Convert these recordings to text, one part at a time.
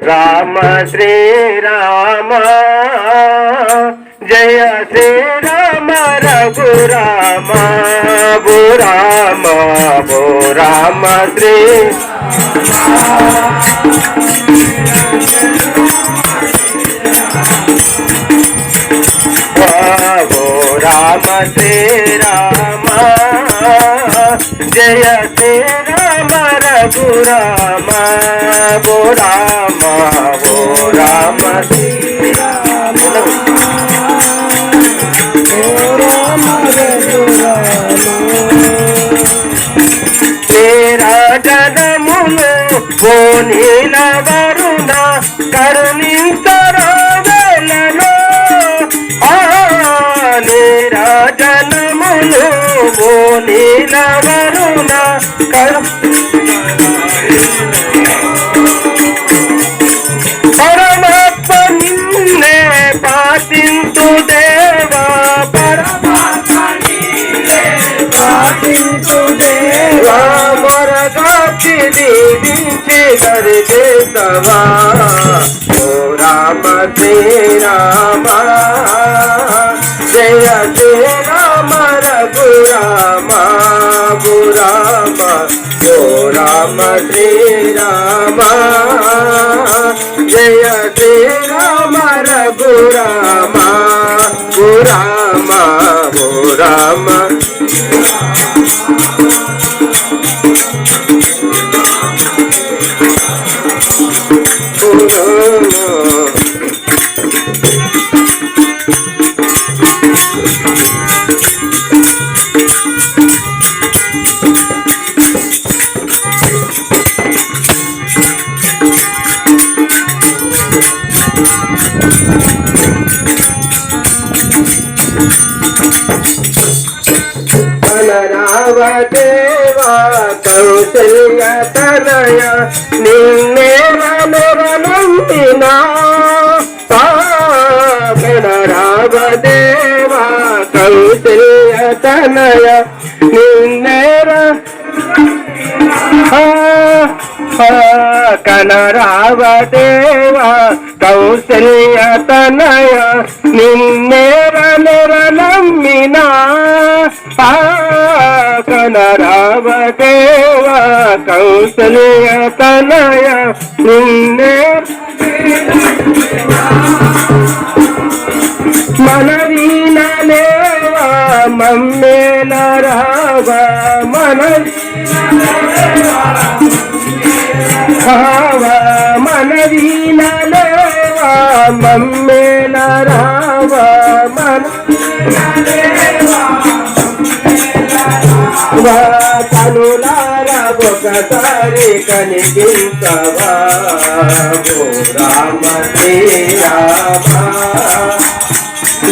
రామ శ్రీ రామ జయ శ్రీ రామ రఘు రామ భూ రామ భూ రామ శ్రీ భూ రామ శ్రీరామ జయ శ్రీరామ రఘురామ భూ రామ భూ రామ శ్రీరామ జనములు ఓ నీల लीला करुणा कर। परमात्म निन्ने देवा परमात्म निन्ने देवा मरगाति दीदिंचे करते तवा ओ राम जय जय రామ శ్రీ రామ జయ శ్రీ రామ రఘు రామ రామ రఘురామ గురామ గురామ రావదేవా కౌశల్య తనయ నిన్నే నమ్మినా రావదేవా కౌశల్య తనయ నిన్నే కనరావదేవా కౌశల్య తనయ నిన్నేర నిరనమ్మినా కనరావదేవా కౌశల్య తనయ నిన్నే. మన మనవీనలేవా మమ్మేల రావ మన కనులార ఒకసారి కనిపించవా ఓ రామ శ్రీరామ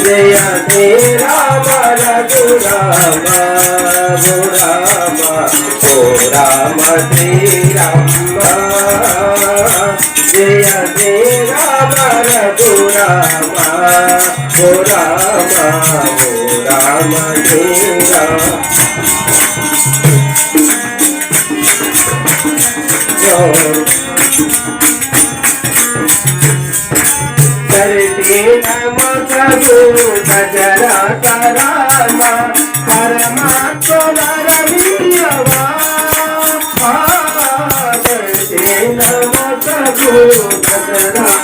జయ శ్రీ రామ రఘురామ రామ రామ ఓ రామ శ్రీరామ జయ శ్రీ రామ రఘురామ ఓ రామ ఓ రామ శ్రీరామ నమకరు 哎呦，我的天呐！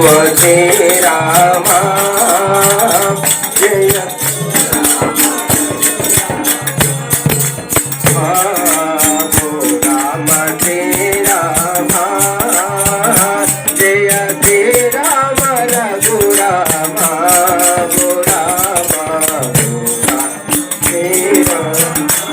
భజే రామ జయ రామ జయ రామ జయ రామ రఘు రామ రామ జయ రామ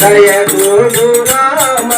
దయ దూడు Rama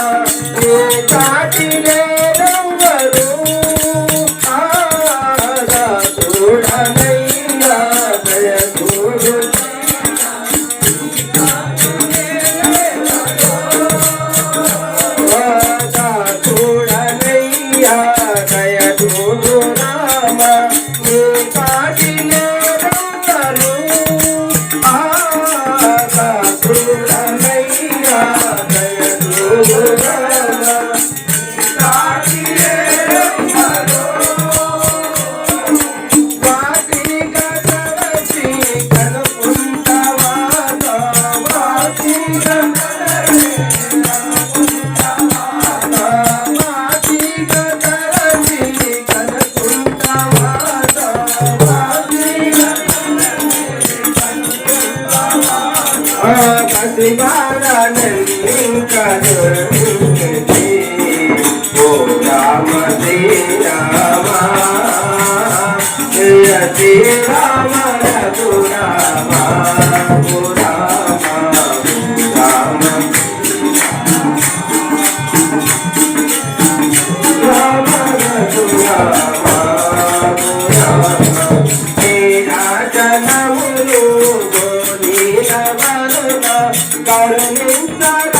Got a new start.